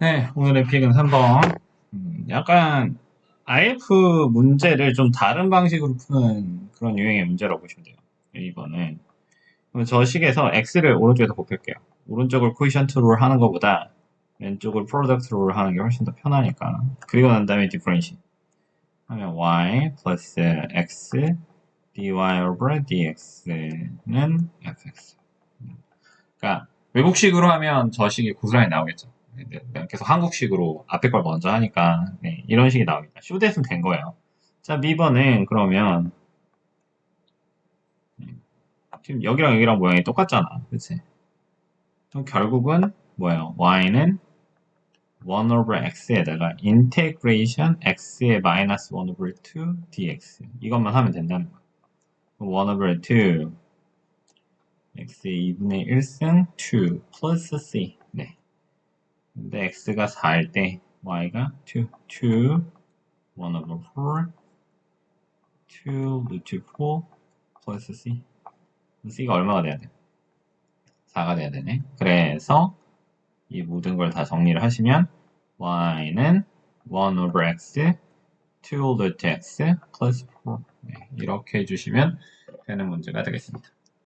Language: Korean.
네, 오늘의 픽은 3번. 음, 약간 IF 문제를 좀 다른 방식으로 푸는 그런 유형의 문제라고 보시면 돼요. 2번은. 그럼 저 식에서 x를 오른쪽에서 곱할게요. 오른쪽을 코이션트 롤 하는 것보다 왼쪽을 프로덕트 롤 하는 게 훨씬 더 편하니까. 그리고 난 다음에 디퍼런시. 하면 y 플러스 x dy over dx는 fx. 그러니까 외국식으로 하면 저 식이 고스란히 나오겠죠. 네, 네, 계속 한국식으로 앞에 걸 먼저 하니까 네, 이런 식이 나옵니다. 쇼댓은 된 거예요. 자, B번은 그러면 음, 지금 여기랑 여기랑 모양이 똑같잖아. 그치? 그럼 결국은 뭐예요? Y는 1 over x에다가 integration x의 minus 1 over 2 dx 이것만 하면 된다는 거야. 그럼 1 over 2 x의 2분의 1승 2 플러스 c 네. 근데 x가 4일 때 y가 2 2 1 over 4 2 루트 4 플러스 c c가 얼마가 돼야 돼? 4가 돼야 되네. 그래서 이 모든 걸 다 정리를 하시면 y는 1 over x 2 루트 x 플러스 4 네, 이렇게 해주시면 되는 문제가 되겠습니다.